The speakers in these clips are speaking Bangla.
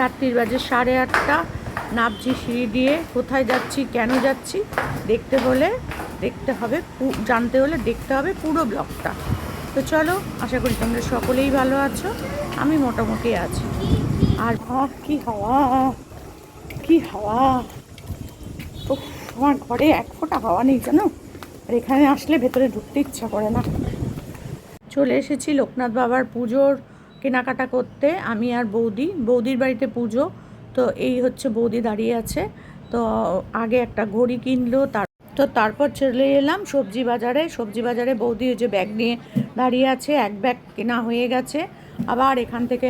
রাত্রির বাজে সাড়ে আটটা। নাবজি সিঁড়ি দিয়ে কোথায় যাচ্ছি, কেন যাচ্ছি, দেখতে হলে দেখতে হবে জানতে হলে দেখতে হবে পুরো ব্লগটা। তো চলো, আশা করি তোমরা সকলেই ভালো আছো, আমি মোটামুটি আছি। আর কি হাওয়া কি হাওয়া। তো আমার ঘরে এক ফোঁটা হাওয়া নেই জানো? আর এখানে আসলে ভেতরে ঢুকতে ইচ্ছা করে না। চলে এসেছি লোকনাথ বাবার পুজোর কেনাকাটা করতে আমি আর বৌদি, বৌদির বাড়িতে পুজো, তো এই হচ্ছে বৌদি দাঁড়িয়ে আছে। তো আগে একটা ঘড়ি কিনলো, তার তো তারপর চলে এলাম সবজি বাজারে। সবজি বাজারে বৌদি যে ব্যাগ নিয়ে দাঁড়িয়ে আছে, এক ব্যাগ কেনা হয়ে গেছে। আবার এখান থেকে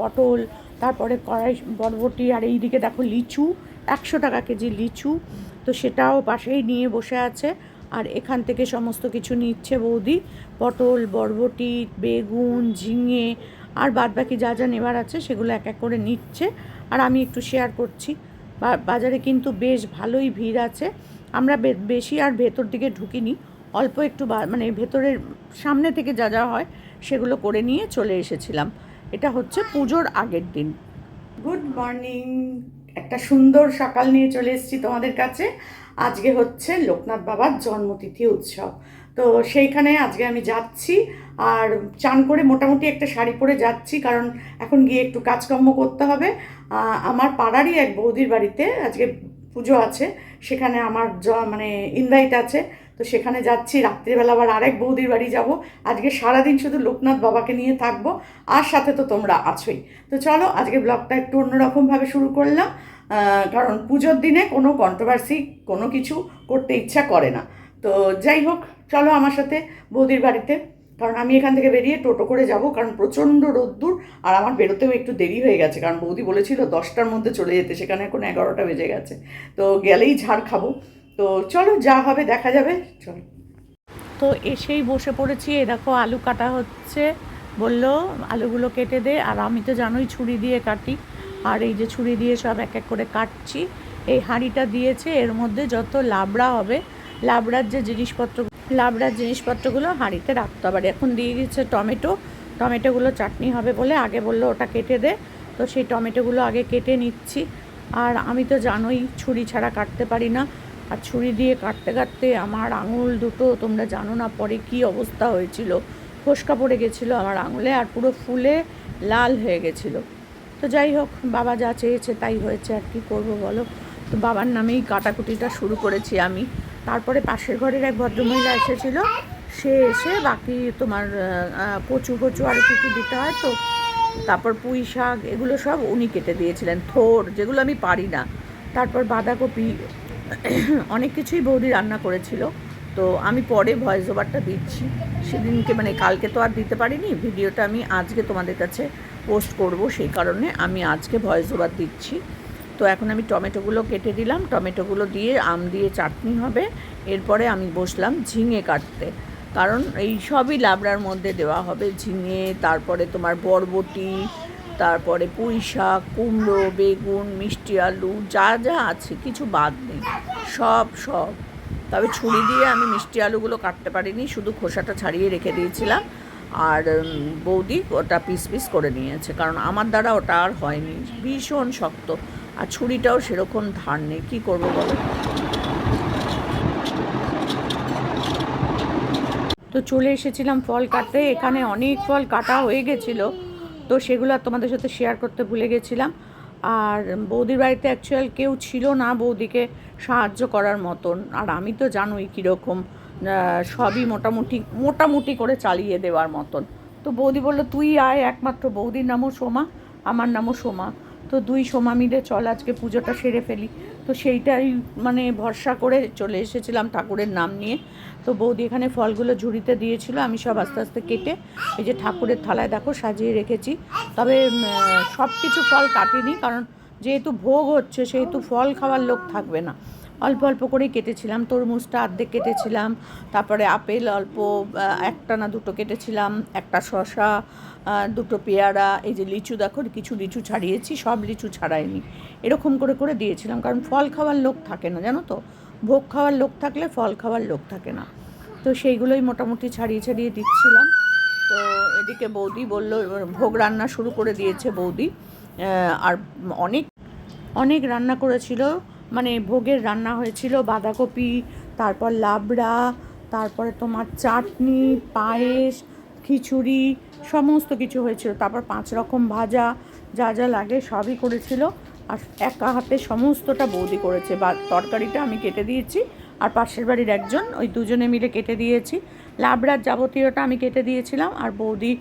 পটল, তারপরে কড়াই, বরবটি আর এইদিকে দেখো লিচু, একশো টাকা কেজি লিচু। তো সেটাও পাশেই নিয়ে বসে আছে। আর এখান থেকে সমস্ত কিছু নিচ্ছে বৌদি। পটল, বরবটি, বেগুন, ঝিঙে আর বাদবাকি যা যা নেবার আছে সেগুলো এক এক করে নিচ্ছে। আর আমি একটু শেয়ার করছি। বাজারে কিন্তু বেশ ভালোই ভিড় আছে। আমরা বেশি আর ভেতর দিকে ঢুকিনি। অল্প একটু মানে ভেতরের সামনে থেকে যা যা হয় সেগুলো করে নিয়ে চলে এসেছিলাম। এটা হচ্ছে পুজোর আগের দিন। গুড মর্নিং একটা সুন্দর সকাল নিয়ে চলে এসেছি তোমাদের কাছে। আজকে হচ্ছে লোকনাথ বাবার জন্মতিথি উৎসব। তো সেইখানে আজকে আমি যাচ্ছি আর চান করে মোটামুটি একটা শাড়ি পরে যাচ্ছি কারণ এখন গিয়ে একটু কাজকর্ম করতে হবে। আমার পাড়ারই এক বৌদির বাড়িতে আজকে পুজো আছে, সেখানে আমার মানে ইনভাইট আছে। তো সেখানে যাচ্ছি, রাত্রিবেলা আবার আরেক বৌদির বাড়ি যাব। আজকে সারাদিন শুধু লোকনাথ বাবাকে নিয়ে থাকব, আর সাথে তো তোমরা আছোই। তো চলো, আজকে ব্লগটা একটু অন্যরকমভাবে শুরু করলাম। কারণ পুজোর দিনে কোনো কন্ট্রোভার্সি কোনো কিছু করতে ইচ্ছা করে না। তো যাই হোক, চলো আমার সাথে বৌদির বাড়িতে। কারণ আমি এখান থেকে বেরিয়ে টোটো করে যাব, কারণ প্রচণ্ড রোদ্দুর, আর আমার বেরোতেও একটু দেরি হয়ে গেছে। কারণ বৌদি বলেছিল দশটার মধ্যে চলে যেতে, সেখানে এখন এগারোটা বেজে গেছে। তো গেলেই ঝাড় খাব। তো চলো, যা হবে দেখা যাবে, চলো। তো এসেই বসে পড়েছি। এ দেখো, আলু কাটা হচ্ছে। বলল, আলুগুলো কেটে দে। আর আমি তো জানোই ছুরি দিয়ে কাটি। আর এই যে ছুরি দিয়ে সব এক এক করে কাটছি। এই হাঁড়িটা দিয়েছে। এর মধ্যে যত লাবড়া হবে, লাবড়ার যে জিনিসপত্র, লাবড়ার জিনিসপত্রগুলো হাঁড়িতে রাখতে হবে। এখন দিয়ে দিচ্ছে টমেটো। টমেটোগুলো চাটনি হবে বলে আগে বলল, ওটা কেটে দে। তো সেই টমেটোগুলো আগে কেটে নিচ্ছি। আর আমি তো জানোই, ছুরি ছাড়া কাটতে পারি না। আর ছুরি দিয়ে কাটতে কাটতে আমার আঙুল দুটো, তোমরা জানো না পরে কি অবস্থা হয়েছিল। ফোসকা পড়ে গেছিল আমার আঙুলে আর পুরো ফুলে লাল হয়ে গেছিল। তো যাই হোক, বাবা যা চেয়েছে তাই হয়েছে, আর কি করব বলো? তো বাবার নামেই কাটাকুটিটা শুরু করেছি আমি। তারপরে পাশের ঘরের এক ভদ্রমহিলা এসেছিল। সে এসে বাকি তোমার কচু কচু আর কি কি দিতে হয় তো, তারপর পুঁই শাক, এগুলো সব উনি কেটে দিয়েছিলেন, থোর, যেগুলো আমি পারি না। তারপর বাঁধাকপি অনেক কিছুই বৌদি রান্না করেছিল। তো আমি পরে ভয়েস ওভারটা দিচ্ছি। সেদিনকে মানে কালকে তো আর দিতে পারিনি, ভিডিওটা আমি আজকে তোমাদের কাছে পোস্ট করব, সেই কারণে আমি আজকে ভয়েস ওভার দিচ্ছি। তো এখন আমি টমেটোগুলো কেটে দিলাম। টমেটোগুলো দিয়ে আম দিয়ে চাটনি হবে। এরপরে আমি বসলাম ঝিঙে কাটতে। কারণ এই সবই লাবড়ার মধ্যে দেওয়া হবে। ঝিঙে, তারপরে তোমার বরবটি তারপরে পুঁই শাক, কুমড়ো, বেগুন, মিষ্টি, আলু, যা যা আছে, কিছু বাদ নেই। সব সব। তবে ছুরি দিয়ে আমি মিষ্টি আলুগুলো কাটতে পারিনি, শুধু খোসাটা ছাড়িয়ে রেখে দিয়েছিলাম। আর বৌদি ওটা পিস পিস করে নিয়েছে, কারণ আমার দ্বারা ওটা আর হয়নি। ভীষণ শক্ত। আর ছুরিটাও সেরকম ধার নেই। কী করব বলো? তো চলে এসেছিলাম ফল কাটতে। এখানে অনেক ফল কাটা হয়ে গেছিল। তো সেগুলো তোমাদের সাথে শেয়ার করতে ভুলে গেছিলাম। আর বৌদির বাড়িতে অ্যাকচুয়াল কেউ ছিল না বৌদিকে সাহায্য করার মতন। আর আমি তো জানোই কীরকম সবই মোটামুটি মোটামুটি করে চালিয়ে দেওয়ার মতন। তো বৌদি বলল, তুই আয়, একমাত্র বৌদির নামও সোমা, আমার নামও সোমা। তো দুই সোমা মিলে চল, আজকে পুজোটা সেরে ফেলি। তো সেইটাই মানে ভরসা করে চলে এসেছিলাম ঠাকুরের নাম নিয়ে। তো বৌদি এখানে ফলগুলো ঝুড়িতে দিয়েছিল, আমি সব আস্তে আস্তে কেটে এই যে ঠাকুরের থালায় দেখো সাজিয়ে রেখেছি। তবে সব কিছু ফল কাটিনি, কারণ যেহেতু ভোগ হচ্ছে, সেহেতু ফল খাওয়ার লোক থাকবে না। অল্প অল্প করেই কেটেছিলাম, তরমুজটা অর্ধেক কেটেছিলাম, তারপরে আপেল অল্প একটা না দুটো কেটেছিলাম, একটা শশা দুটো পেয়ারা, এই যে লিচু দেখো, কিছু লিচু ছাড়িয়েছি, সব লিচু ছাড়াইনি। এরকম করে করে দিয়েছিলাম, কারণ ফল খাওয়ার লোক থাকে না, জানো তো? ভোগ খাওয়ার লোক থাকলে ফল খাওয়ার লোক থাকে না। তো সেইগুলোই মোটামুটি ছাড়িয়ে ছাড়িয়ে দিচ্ছিলাম। তো এদিকে বৌদি বলল ভোগ রান্না শুরু করে দিয়েছে বৌদি। আর অনেক অনেক রান্না করেছিল। মানে ভোগের রান্না হয়েছিল, বাঁধাকপি, তারপর লাবড়া, তারপরে তোমার চাটনি, পায়েস, খিচুড়ি, সমস্ত কিছু হয়েছিল। তারপর পাঁচ রকম ভাজা, যা যা লাগে সবই করেছিল। আর একা হাতে সমস্তটা বৌদি করেছে। বা তরকারিটা আমি কেটে দিয়েছি, আর পাশের বাড়ির একজন, ওই দুজনে মিলে কেটে দিয়েছি। লাবড়ার যাবতীয়টা আমি কেটে দিয়েছিলাম, আর বৌদি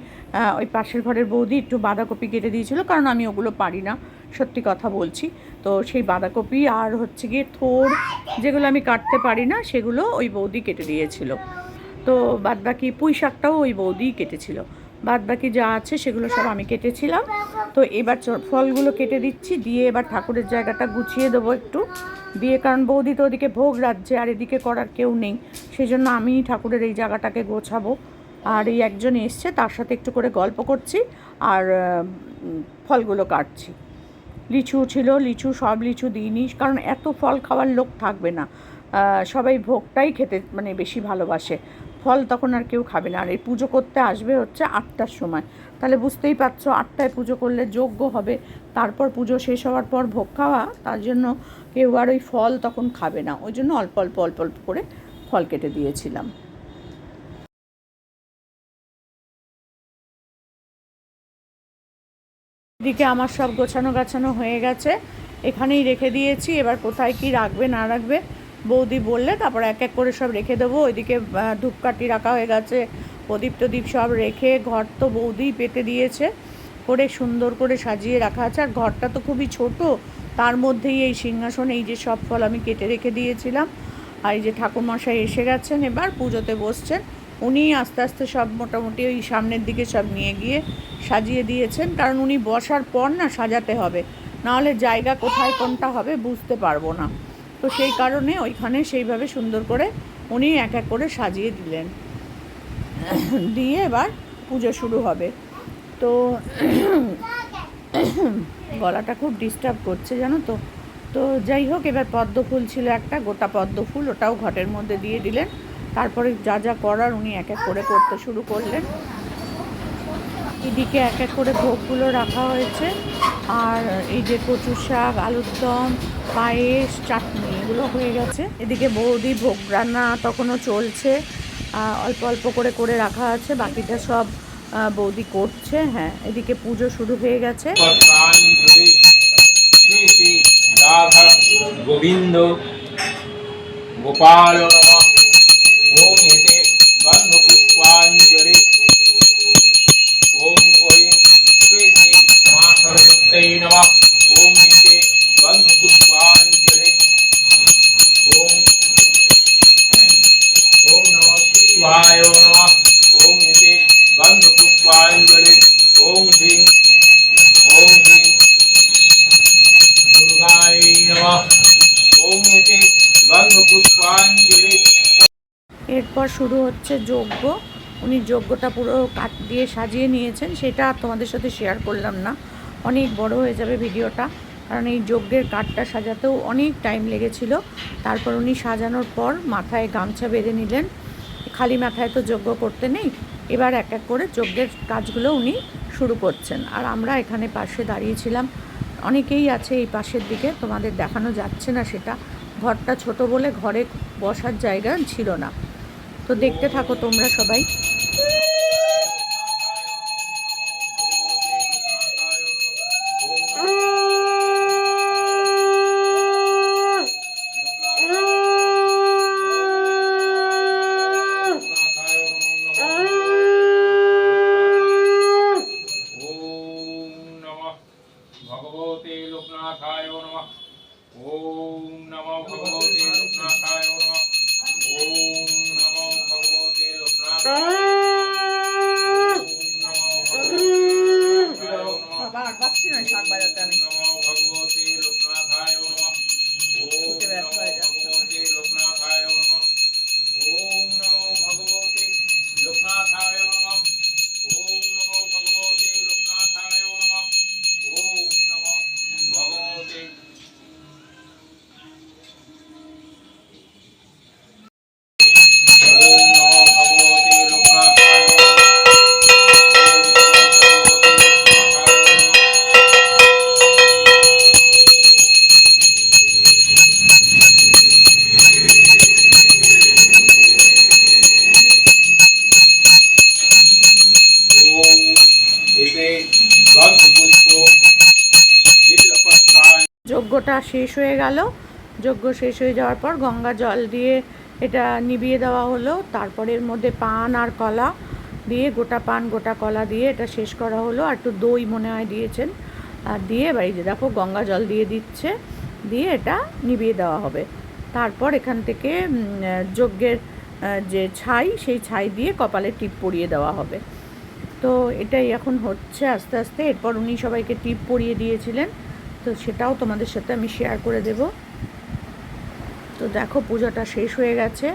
ওই পাশের ঘরের বৌদি একটু বাঁধাকপি কেটে দিয়েছিল, কারণ আমি ওগুলো পারি না। সত্যি কথা বলছি। তো সেই বাঁধাকপি আর হচ্ছে গিয়ে থোর যেগুলো আমি কাটতে পারি না, সেগুলো ওই বৌদি কেটে দিয়েছিল। তো বাদবাকি পুঁই শাকটাও ওই বৌদিই কেটেছিল। বাদবাকি যা আছে সেগুলো সব আমি কেটেছিলাম। তো এবার ফলগুলো কেটে দিচ্ছি, দিয়ে এবার ঠাকুরের জায়গাটা গুছিয়ে দেবো একটু। দিয়ে কারণ বৌদি তো ওদিকে ভোগ রাজ্যে আর এদিকে করার কেউ নেই। সেই জন্য আমি ঠাকুরের এই জায়গাটাকে গোছাবো। আর এই একজন এসছে, তার সাথে একটু করে গল্প করছি, আর ফলগুলো কাটছি। লিচু ছিল, লিচু সব লিচু দিইনি, কারণ এত ফল খাওয়ার লোক থাকবে না। সবাই ভোগটাই খেতে মানে বেশি ভালোবাসে। ফল তখন আর কেউ খাবে না। আর এই পুজো করতে আসবে হচ্ছে আটটার সময়। তাহলে বুঝতেই পারছ, আটটায় পুজো করলে যোগ্য হবে। তারপর পুজো শেষ হওয়ার পর ভোগ খাওয়া, তার জন্য কেউ আর ওই ফল তখন খাবে না। ওই জন্য অল্প অল্প অল্প অল্প করে ফল কেটে দিয়েছিলাম। এদিকে আমার সব গোছানো গাছানো হয়ে গেছে। এখানেই রেখে দিয়েছি। এবার কোথায় কি রাখবে, না রাখবে, বৌদি বললে, তারপর এক এক করে সব রেখে দেবো। ওইদিকে ধূপকাঠি রাখা হয়ে গেছে, প্রদীপ টদীপ সব রেখে ঘর তো বৌদিই পেতে দিয়েছে, করে সুন্দর করে সাজিয়ে রাখা আছে। আর ঘরটা তো খুবই ছোট, তার মধ্যেই এই সিংহাসন, এই যে সব ফল আমি কেটে রেখে দিয়েছিলাম। আর এই যে ঠাকুরমশাই এসে গেছেন এবার, পুজোতে বসছেন। উনি আস্তে আস্তে সব মোটামুটি ওই সামনের দিকে সব নিয়ে গিয়ে সাজিয়ে দিয়েছেন, কারণ উনি বসার পর না সাজাতে হবে। নাহলে জায়গা কোথায় কোনটা হবে বুঝতে পারব না। তো সেই কারণে ওইখানে সেইভাবে সুন্দর করে উনি এক এক করে সাজিয়ে দিলেন। দিয়ে এবার পুজো শুরু হবে। তো গলাটা খুব ডিস্টার্ব করছে, জানো তো? তো যাই হোক, এবার পদ্ম ফুল ছিল একটা, গোটা পদ্ম ফুল ওটাও ঘটের মধ্যে দিয়ে দিলেন। তারপরে যা যা করার উনি এক এক করে করতে শুরু করলেন। এদিকে এক এক করে ভোগগুলো রাখা হয়েছে। আর এই যে কচু শাক, আলুর দম, পায়েস, চাটনি এগুলো হয়ে গেছে। এদিকে বৌদি ভোগ রান্না তখনও চলছে। অল্প অল্প করে করে রাখা আছে। বাকিটা সব বৌদি করছে। হ্যাঁ এদিকে পুজো শুরু হয়ে গেছে। গোবিন্দ গোপাল নমঃ শুরু হচ্ছে যজ্ঞ। উনি যজ্ঞটা পুরো কাঠ দিয়ে সাজিয়ে নিয়েছেন, সেটা তোমাদের সাথে শেয়ার করলাম না। অনেক বড় হয়ে যাবে ভিডিওটা, কারণ এই যজ্ঞের কাঠটা সাজাতেও অনেক টাইম লেগেছিল। তারপর উনি সাজানোর পর মাথায় গামছা বেঁধে নিলেন। খালি মাথায় তো যজ্ঞ করতে নেই, এবার এক এক করে যজ্ঞের কাজগুলো উনি শুরু করছেন। আর আমরা এখানে পাশে দাঁড়িয়েছিলাম অনেকেই আছে এই পাশের দিকে, তোমাদের দেখানো যাচ্ছে না সেটা। ঘরটা ছোট বলে ঘরে বসার জায়গা ছিল না। তো দেখতে থাকো তোমরা সবাই। যজ্ঞটা শেষ হয়ে গেল। যজ্ঞ শেষ হয়ে যাওয়ার পর গঙ্গা জল দিয়ে এটা নিবিয়ে দেওয়া হলো। তারপরে এর মধ্যে পান আর কলা দিয়ে, গোটা পান, গোটা কলা দিয়ে এটা শেষ করা হলো। আর একটু দই মনে হয় দিয়েছেন। আর দিয়ে এই যে দেখো গঙ্গা জল দিয়ে দিচ্ছে। দিয়ে এটা নিভিয়ে দেওয়া হবে। তারপর এখান থেকে যজ্ঞের যে ছাই, সেই ছাই দিয়ে কপালে টিপ পরিয়ে দেওয়া হবে। তো এটাই এখন হচ্ছে আস্তে আস্তে। এরপর উনি সবাইকে টিপ পরিয়ে দিয়েছিলেন। তো সেটাও তোমাদের সাথে আমি শেয়ার করে দেব। তো দেখো, পূজাটা শেষ হয়ে গেছে।